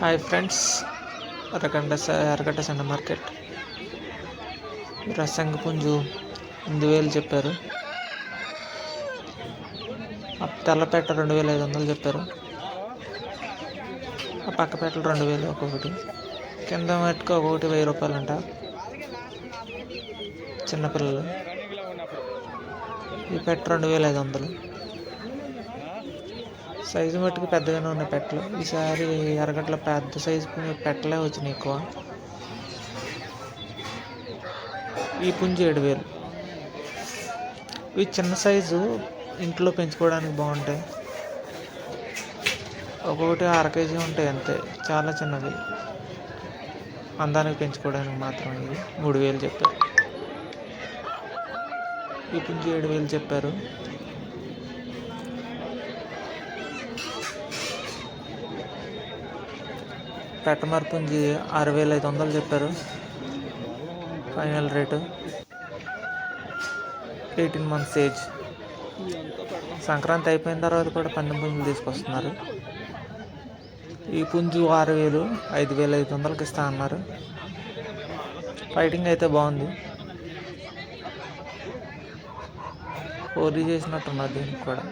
Hi friends అరగంట స- అరగంట సండ మార్కెట్ రసంగ పుంజు ఎనిమిది వేలు చెప్పారు. ఆ తెల్లపేట రెండు వేల ఐదు వందలు చెప్పారు. ఆ పక్కపేటలు రెండు వేలు ఒక్కొక్కటి. కింద మట్టుకు ఒక్కొక్కటి వెయ్యి రూపాయలంట. చిన్నపిల్లలు ఈ పెట్ట రెండు వేల ఐదు వందలు. సైజు మట్టుకు పెద్దగానే ఉన్నాయి పెట్టలు. ఈసారి అరగట్ల పెద్ద సైజు పెట్టలే వచ్చినాయి ఎక్కువ. ఈ పుంజు ఏడు వేలు. ఇవి చిన్న సైజు ఇంట్లో పెంచుకోవడానికి బాగుంటాయి. ఒక్కొక్కటి అర కేజీ ఉంటాయి అంతే చాలా చిన్నవి. అందానికి పెంచుకోవడానికి మాత్రం ఇది మూడు వేలు చెప్పారు. ఈ పుంజు ఏడు వేలు చెప్పారు. పెట్టమరపుంజి ఆరు వేల ఐదు వందలు చెప్పారు. Final rate. Eighteen months age. Sankranti అయిపోయిన తర్వాత కూడా పందెం పుంజులు తీసుకొస్తున్నారు. ఈ పుంజు ఆరు వేలు ఐదు వేల ఐదు వందలకి ఇస్తా అన్నారు. ఫైటింగ్ అయితే బాగుంది. పోరీ చేసినట్టున్నారు దీనికి కూడా.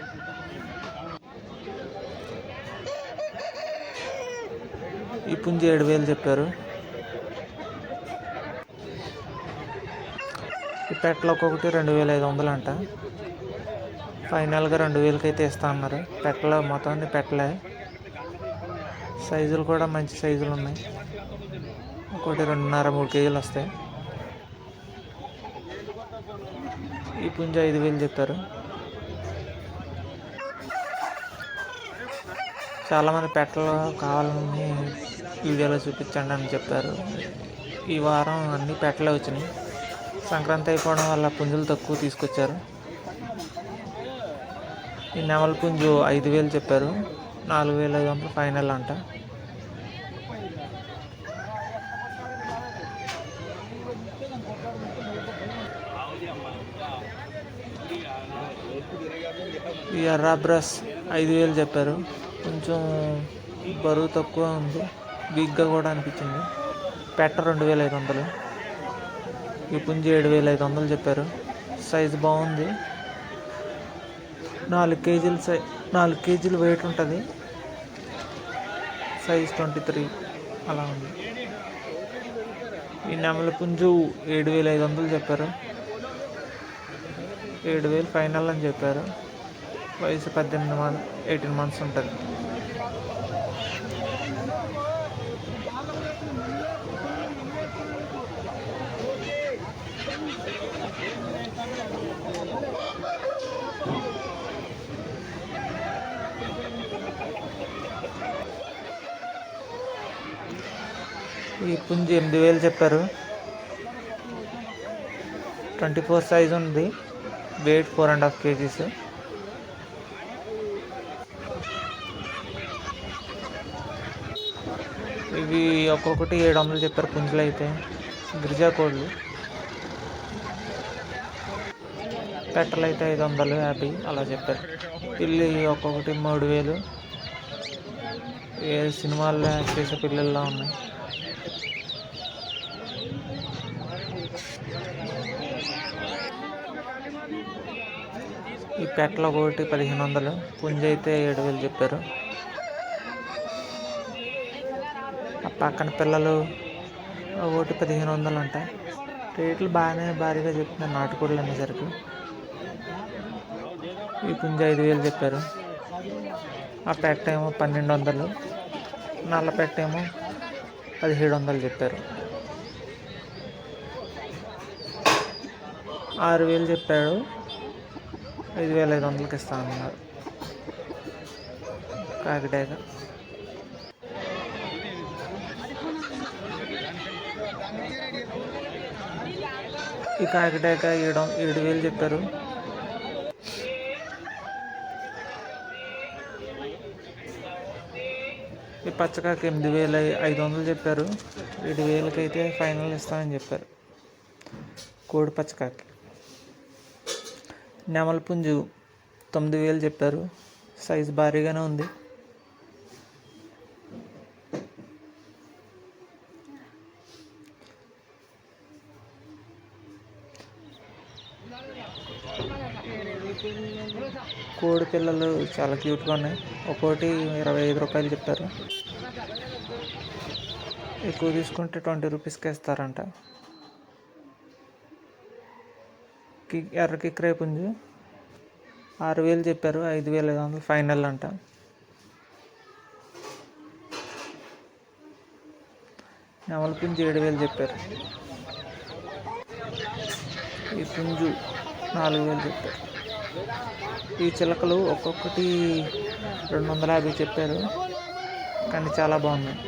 ఈ పుంజి ఏడు వేలు చెప్పారు. ఈ పెట్టలు ఒక్కొక్కటి రెండు వేల ఐదు వందలు అంట. ఫైనల్గా రెండు వేలకి అయితే ఇస్తా అన్నారు. పెట్టలు మొత్తం అన్ని పెట్టలే సైజులు కూడా మంచి సైజులు ఉన్నాయి. ఒకటి రెండున్నర మూడు కేజీలు వస్తాయి. ఈ పుంజ ఐదు వేలు చెప్పారు. చాలామంది పెట్టలు కావాలని వీడియోలో చూపించండి అని చెప్పారు. ఈ వారం అన్ని పెట్టలే వచ్చినాయి. సంక్రాంతి అయిపోవడం వల్ల పుంజులు తక్కువ తీసుకొచ్చారు. ఈ నెమల పుంజు ఐదు వేలు చెప్పారు. నాలుగు వేల ఐదు వందలు ఫైనల్ అంట. ఈ ఎర్రా ఐదు వేలు చెప్పారు. కొంచెం బరువు తక్కువ ఉంది. వీక్గా కూడా అనిపించింది. పెట్ట రెండు వేల ఐదు వందలు. ఈ పుంజి ఏడు వేల ఐదు వందలు చెప్పారు. సైజు బాగుంది. నాలుగు కేజీలు సై నాలుగు కేజీలు వెయిట్ ఉంటుంది. Size twenty three. అలా ఉంది. ఈ నెమల పుంజు ఏడు వేల ఐదు వందలు చెప్పారు. ఏడు వేలు ఫైనల్ అని చెప్పారు. వయసు పద్దెనిమిది మంత్ ఎయిటీన్ మంత్స్ ఉంటుంది. ఈ పుంజి ఎనిమిది వేలు చెప్పారు. ట్వంటీ ఫోర్ సైజ్ ఉంది. Weight four and half kgs. ఇవి ఒక్కొక్కటి ఏడు వందలు చెప్పారు పుంజులు అయితే. గిరిజా కోళ్ళు పెట్టలు అయితే ఐదు వందలు యాభై అలా చెప్పారు. పిల్లి ఒక్కొక్కటి మూడు వేలు. ఏ సినిమాల్లో యాక్ట్ చేసే పిల్లల్లో ఉన్నాయి. ఈ పెట్టలు ఒకటి పదిహేను వందలు పుంజ అయితే ఏడు వేలు చెప్పారు ఆ పక్కన పిల్లలు ఒకటి పదిహేను వందలు అంట. రేట్లు బాగానే భారీగా చెప్తున్నారు నాటుకోళ్ళు అనేసరికి. ఈ పుంజ ఐదు వేలు చెప్పారు. ఆ పెట్ట ఏమో పన్నెండు వందలు నల్ల పెట్ట ఏమో పదిహేడు వందలు చెప్పారు. ఆరు వేలు చెప్పాడు ఐదు వేల ఐదు వందలకి ఇస్తా అన్నారు. కాకిడేగా ఈ కాకిడాక ఏడు ఏడు వేలు చెప్పారు. ఈ పచ్చకాకి ఎనిమిది వేల ఐదు వందలు చెప్పారు. ఏడు వేలకి అయితే ఫైనల్ ఇస్తామని చెప్పారు. కోడి పచ్చకాకి నెమల పుంజు తొమ్మిది వేలు చెప్పారు. సైజు భారీగానే ఉంది. కోడి పిల్లలు చాలా క్యూట్గా ఉన్నాయి. ఒక్కోటి ఇరవై ఐదు రూపాయలు చెప్పారు. ఎక్కువ తీసుకుంటే ట్వంటీ రూపీస్కి ఇస్తారంట కి ఎర్ర కిక్కిరే పుంజు ఆరు వేలు చెప్పారు ఐదు వేల ఐదు వందలు ఫైనల్ అంట. నెమల పుంజు ఏడు వేలు చెప్పారు. ఈ పుంజు నాలుగు వేలు చెప్పారు. ఈ చిలకలు ఒక్కొక్కటి రెండు వందల యాభై చెప్పారు. కానీ చాలా బాగున్నాయి.